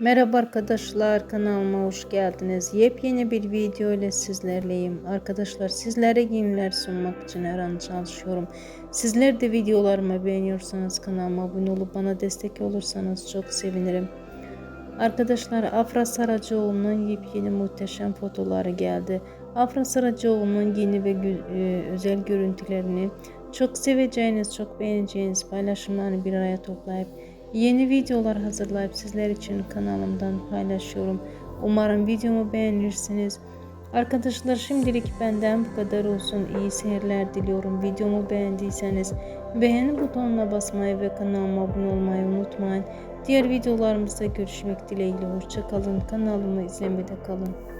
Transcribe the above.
Merhaba arkadaşlar kanalıma hoş geldiniz. Yepyeni bir video ile sizlerleyim. Arkadaşlar sizlere giyimler sunmak için her an çalışıyorum. Sizler de videolarımı beğeniyorsanız kanalıma abone olup bana destek olursanız çok sevinirim. Arkadaşlar Afra Saracoğlu'nun yepyeni muhteşem fotoları geldi. Afra Saracoğlu'nun yeni ve e, özel görüntülerini çok seveceğiniz, çok beğeneceğiniz paylaşımlarını bir araya toplayıp yeni videolar hazırlayıp sizler için kanalımdan paylaşıyorum. Umarım videomu beğenirsiniz. Arkadaşlar şimdilik benden bu kadar olsun. İyi seyirler diliyorum. Videomu beğendiyseniz beğeni butonuna basmayı ve kanalıma abone olmayı unutmayın. Diğer videolarımızda görüşmek dileğiyle. Hoşçakalın. Kanalımı izlemede kalın.